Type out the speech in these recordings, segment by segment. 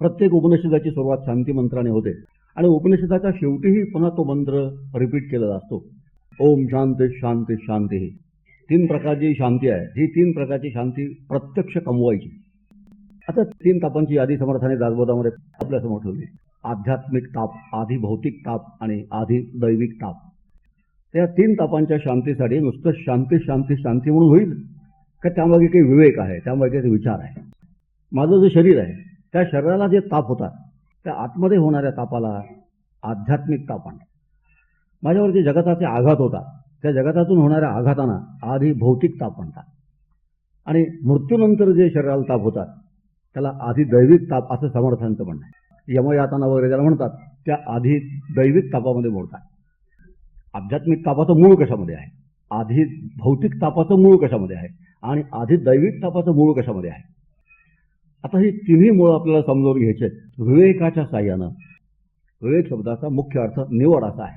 प्रत्येक उपनिषदाची सुरुवात शांती मंत्राने होते. आणि उपनिषदाच्या शेवटीही पुन्हा तो मंत्र रिपीट केलेला असतो. ओम शांती शांती शांती तीन प्रकारची शांती आहे. ही तीन प्रकारची शांती प्रत्यक्ष कमवायची. आता तीन तापांची यादी समर्थाने दासबोधामध्ये आपल्यासमोर ठेवली. आध्यात्मिक ताप आधी भौतिक ताप आणि आधी दैविक ताप. त्या तीन तापांच्या शांतीसाठी नुसतं शांती शांती शांती म्हणून होईल का त्यामागे काही विवेक आहे? त्यामागे काही विचार आहे. माझं जे शरीर आहे त्या शरीराला जे ताप होतात त्या आतमध्ये होणाऱ्या तापाला आध्यात्मिक ताप आणतात माझ्यावर जे जगताचे आघात होता त्या जगतातून होणाऱ्या आघातांना आधी भौतिक ताप म्हणतात. आणि मृत्यूनंतर जे शरीराला ताप होतात त्याला आधी दैविक ताप असं समर्थांचं म्हणणं आहे यमयातना वगैरे ज्याला म्हणतात त्या आधी दैविक तापामध्ये मोडतात. आध्यात्मिक तापाचं मूळ कशामध्ये आहे? आधी भौतिक तापाचं मूळ कशामध्ये आहे? आणि आधी दैविक तापाचं मूळ कशामध्ये आहे? आता ही तिन्ही मुळं आपल्याला समजावून घ्यायचे आहेत. विवेकाच्या साह्यानं. विवेक शब्दाचा मुख्य अर्थ निवड असा आहे.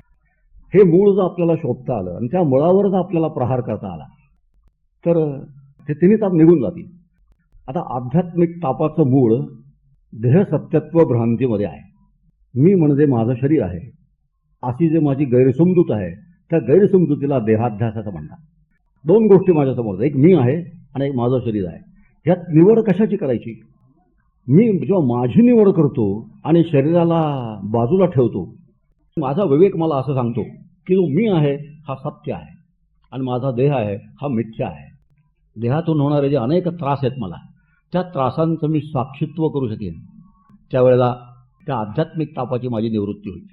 हे मूळ जर आपल्याला शोधता आलं आणि त्या मुळावर जर आपल्याला प्रहार करता आला तर ते तिन्ही ताप निघून जातील. आता आध्यात्मिक तापाचं मूळ देहसत्यत्व भ्रांतीमध्ये आहे. मी म्हणजे माझं शरीर आहे. अशी जे माझी गैरसमजूत आहे त्या गैरसमजुतीला देहाध्यासाचं म्हणतात. दोन गोष्टी माझ्यासमोर एक मी आहे आणि एक माझं शरीर आहे. ह्यात निवड कशाची करायची? मी जेव्हा माझी निवड करतो आणि शरीराला बाजूला ठेवतो माझा विवेक मला असं सांगतो की जो मी आहे हा सत्य आहे आणि माझा देह आहे हा मिथ्या आहे. देहातून होणारे जे अनेक त्रास आहेत मला त्या त्रासांचं मी साक्षित्व करू शकेन. त्यावेळेला त्या आध्यात्मिक तापाची माझी निवृत्ती होईल.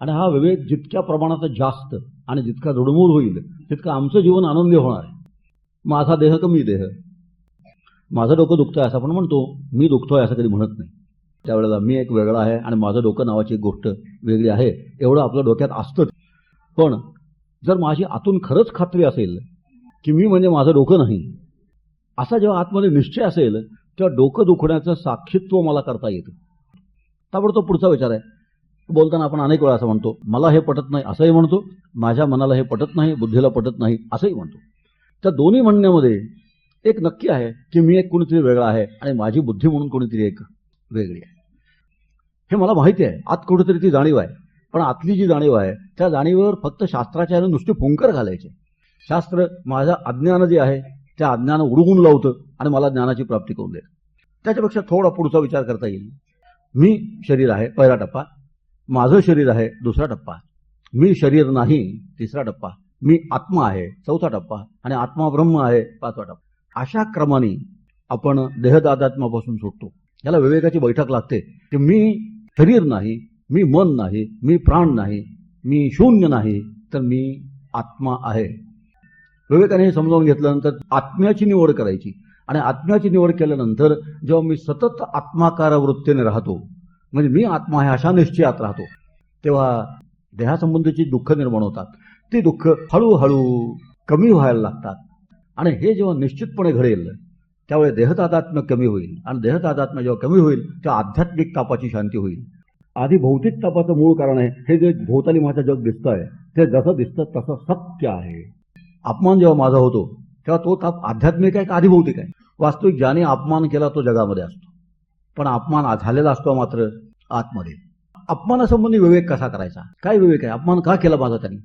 आणि हा विवेक जितक्या प्रमाणात जास्त आणि जितका दृढमूल होईल तितकं आमचं जीवन आनंदी होणार आहे. माझा देह कमी देह. माझं डोकं दुखतंय असं आपण म्हणतो. मी दुखतोय असं कधी म्हणत नाही. त्यावेळेला मी एक वेगळा आहे आणि माझं डोकं नावाची एक गोष्ट वेगळी आहे. एवढं आपल्या डोक्यात असतंच पण जर माझी आतून खरंच खात्री असेल की मी म्हणजे माझं डोकं नाही असा जेव्हा आतमध्ये निश्चय असेल तेव्हा डोकं दुखण्याचं साक्षीत्व मला करता येतं. ताबडतोब पुढचा विचार आहे. बोलताना आपण अनेक वेळा असं म्हणतो मला हे पटत नाही असंही म्हणतो. माझ्या मनाला हे पटत नाही बुद्धीला पटत नाही असंही म्हणतो. त्या दोन्ही म्हणण्यामध्ये एक नक्की आहे की मी एक कोणीतरी वेगळा आहे आणि माझी बुद्धी म्हणून कोणीतरी एक वेगळी आहे. हे मला माहिती आहे. आत कुठेतरी ती जाणीव आहे. पण आतली जी जाणीव आहे त्या जाणीवर फक्त शास्त्राच्या यानं नुसते फुंकर घालायचे. शास्त्र माझ्या अज्ञान जे आहे त्या अज्ञान उडवून लावतं आणि मला ज्ञानाची प्राप्ती करून देतं. त्याच्यापेक्षा थोडा पुढचा विचार करता येईल. मी शरीर आहे पहिला टप्पा. माझं शरीर आहे दुसरा टप्पा. मी शरीर नाही तिसरा टप्पा. मी आत्मा आहे चौथा टप्पा. आणि आत्मा ब्रह्म आहे पाचवा टप्पा. अशा क्रमाने आपण देहदादात्मापासून सुटतो. याला विवेकाची बैठक लागते की मी शरीर नाही मी मन नाही मी प्राण नाही मी शून्य नाही तर मी आत्मा आहे. विवेकाने हे समजावून घेतल्यानंतर आत्म्याची निवड करायची. आणि आत्म्याची निवड केल्यानंतर जेव्हा मी सतत आत्माकार वृत्तीने राहतो म्हणजे मी आत्मा आहे अशा निश्चयात राहतो तेव्हा देहासंबंधीची दुःख निर्माण होतात. ती दुःख हळूहळू कमी व्हायला लागतात. आणि हे जेव्हा निश्चितपणे घडेल त्यावेळी देहतादात्म्य कमी होईल. आणि देहतादात्म्य जेव्हा कमी होईल तेव्हा आध्यात्मिक तापाची शांती होईल. आधी भौतिक तापाचं मूळ कारण आहे हे जे भोवताली माझं जग दिसतंय ते जसं दिसतं तसं सत्य आहे. अपमान जेव्हा माझा होतो तेव्हा तो ताप आध्यात्मिक आहे का आधी भौतिक आहे? वास्तविक ज्याने अपमान केला तो जगामध्ये असतो. पण अपमान झालेला असतो मात्र आतमध्ये. अपमानासंबंधी विवेक कसा करायचा? काय विवेक आहे? अपमान का केला माझा त्यांनी?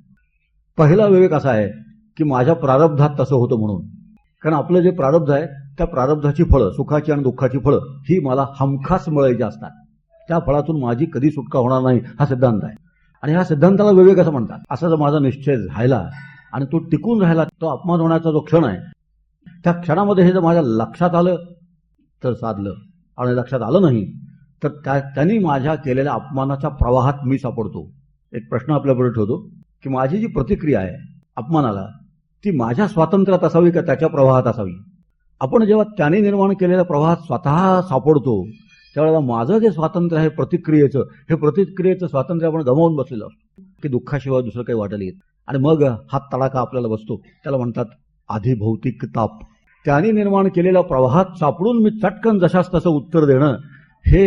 पहिला विवेक असा आहे की माझ्या प्रारब्धात तसं होतं म्हणून. कारण आपलं जे प्रारब्ध आहे त्या प्रारब्धाची फळं सुखाची आणि दुःखाची फळं ही मला हमखास मिळायची असतात त्या फळातून माझी कधी सुटका होणार नाही हा सिद्धांत आहे. आणि ह्या सिद्धांताला विवेक असं म्हणतात. असा जर माझा निश्चय झाला आणि तो टिकून राहिला तो अपमान होण्याचा जो क्षण आहे त्या क्षणामध्ये हे जर माझ्या लक्षात आलं तर साधलं. आणि लक्षात आलं नाही तर त्या त्यांनी माझ्या केलेल्या अपमानाच्या प्रवाहात मी सापडतो. एक प्रश्न आपल्यापुढे ठेवतो की माझी जी प्रतिक्रिया आहे अपमानाला ती माझ्या स्वातंत्र्यात असावी का त्याच्या प्रवाहात असावी? आपण जेव्हा त्याने निर्माण केलेल्या प्रवाहात स्वतः सापडतो त्यावेळेला माझं जे स्वातंत्र्य आहे प्रतिक्रियेचं हे प्रतिक्रियेचं स्वातंत्र्य आपण गमावून बसलेलं असतो. की दुःखाशिवाय दुसरं काही वाटेल येत आणि मग हा तडाखा आपल्याला बसतो. त्याला म्हणतात आधिभौतिक ताप. त्याने निर्माण केलेल्या प्रवाहात सापडून मी चटकन जशास तसं उत्तर देणं हे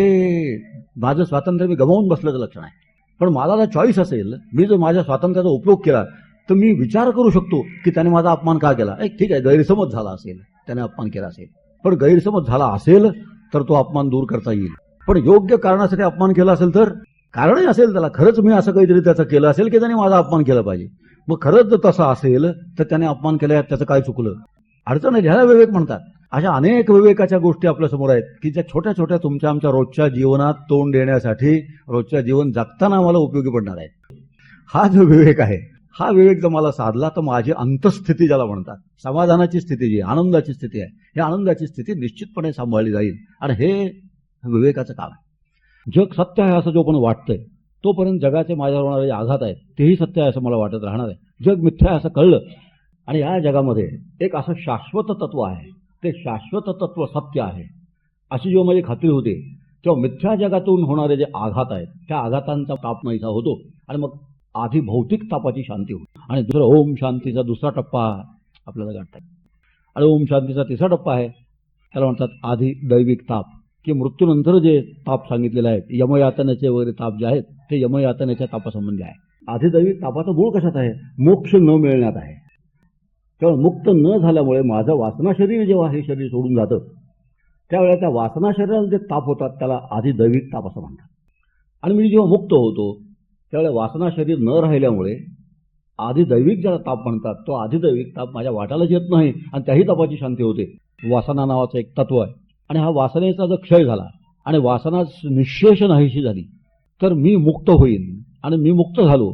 माझं स्वातंत्र्य मी गमावून बसल्याचं लक्षण आहे. पण मला जर चॉईस असेल मी जर माझ्या स्वातंत्र्याचा उपयोग केला तर मी विचार करू शकतो की त्याने माझा अपमान का केला? एक ठीक आहे गैरसमज झाला असेल त्याने अपमान केला असेल. पण गैरसमज झाला असेल तर तो अपमान दूर करता येईल. पण योग्य कारणासाठी अपमान केला असेल तर? कारणही असेल त्याला. खरंच मी असं काहीतरी त्याचं केलं असेल की त्याने माझा अपमान केला पाहिजे. मग खरंच जर तसं असेल तर त्याने अपमान केला त्याचं काय चुकलं? अडचण आहे ह्याला विवेक म्हणतात. अशा अनेक विवेकाच्या गोष्टी आपल्यासमोर आहेत की ज्या छोट्या छोट्या तुमच्या आमच्या रोजच्या जीवनात तोंड देण्यासाठी रोजच्या जीवन जगताना आम्हाला उपयोगी पडणार आहे हा जो विवेक आहे हा विवेक जर मला साधला तर माझी अंतस्थिती ज्याला म्हणतात समाधानाची स्थिती जी आनंदाची स्थिती आहे ही आनंदाची स्थिती निश्चितपणे सांभाळली जाईल. आणि हे विवेकाचं काम आहे. जग सत्य आहे असं जो जोपर्यंत वाटतंय तोपर्यंत जगाचे माझ्यावर होणारे जे आघात आहेत तेही सत्य आहे असं मला वाटत राहणार आहे. जग मिथ्या आहे असं कळलं. आणि या जगामध्ये एक असं शाश्वत तत्व आहे ते शाश्वत तत्व सत्य आहे. अशी जेव्हा माझी खात्री होते तेव्हा मिथ्या जगातून होणारे जे आघात आहेत त्या आघातांचा ताप नाहीसा होतो. आणि मग आधी भौतिक तापाची शांती होती. आणि दुसरं ओम शांतीचा दुसरा टप्पा आपल्याला गाठता येईल आणि ओम शांतीचा तिसरा टप्पा आहे त्याला म्हणतात आधी दैविक ताप. की मृत्यूनंतर जे ताप सांगितलेले आहेत यमयातनेचे वगैरे ताप जे आहेत ते यमयातनेच्या तापासंबंधी आहे. आधी दैविक तापाचं मूळ कशात आहे? मोक्ष न मिळण्यात आहे. तेव्हा मुक्त न झाल्यामुळे माझं वासना शरीर जेव्हा हे शरीर सोडून जातं त्यावेळेला त्या वासना शरीराला जे ताप होतात त्याला आधी दैविक ताप असं म्हणतात. आणि मी जेव्हा मुक्त होतो त्यावेळेला वासना शरीर न राहिल्यामुळे आधी दैविक ज्याला ताप म्हणतात तो आधी दैविक ताप माझ्या वाटालाच येत नाही आणि त्याही तापाची शांती होते. वासना नावाचं एक तत्व आहे. आणि हा वासनेचा जर क्षय झाला आणि वासना निशेष नाहीशी झाली तर मी मुक्त होईन आणि मी मुक्त झालो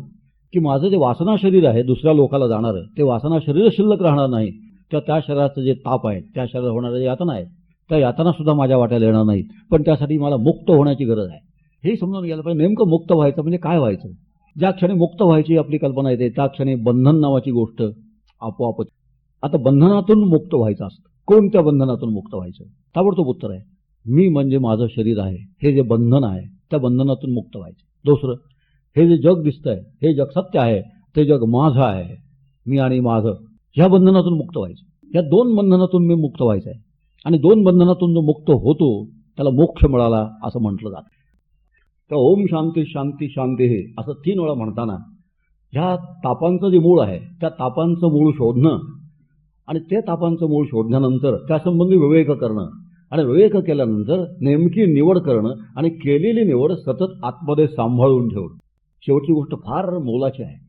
की माझं जे वासना शरीर आहे दुसऱ्या लोकाला जाणारं ते वासना शरीर शिल्लक राहणार नाही. किंवा त्या शरीराचं जे ताप आहे त्या शरीरात होणाऱ्या यातना आहेत त्या यातनासुद्धा माझ्या वाट्याला येणार नाहीत. पण त्यासाठी मला मुक्त होण्याची गरज आहे. हे समजून घ्यायला पाहिजे. नेमकं मुक्त व्हायचं म्हणजे काय व्हायचं? ज्या क्षणी मुक्त व्हायची आपली कल्पना येते त्या क्षणी बंधन नावाची गोष्ट आपोआपच आता बंधनातून मुक्त व्हायचं असतं. कोणत्या बंधनातून मुक्त व्हायचं? ताबडतोब उत्तर आहे. मी म्हणजे माझं शरीर आहे. हे जे बंधन आहे त्या बंधनातून मुक्त व्हायचं. दुसरं हे जे जग दिसतंय हे जग सत्य आहे ते जग माझं आहे. मी आणि माझं ह्या बंधनातून मुक्त व्हायचं. या दोन बंधनातून मी मुक्त व्हायचं आहे. आणि दोन बंधनातून जो मुक्त होतो त्याला मोक्ष मिळाला असं म्हटलं जातं. तर ओम शांती शांती शांती हे असं तीन वेळा म्हणताना ह्या तापांचं जे मूळ आहे त्या तापांचं मूळ शोधणं आणि ते तापांचं मूळ शोधल्यानंतर त्यासंबंधी विवेक करणं आणि विवेक केल्यानंतर नेमकी निवड करणं आणि केलेली निवड सतत आतमध्ये सांभाळून ठेवणं. शेवटची गोष्ट फार मोलाची आहे.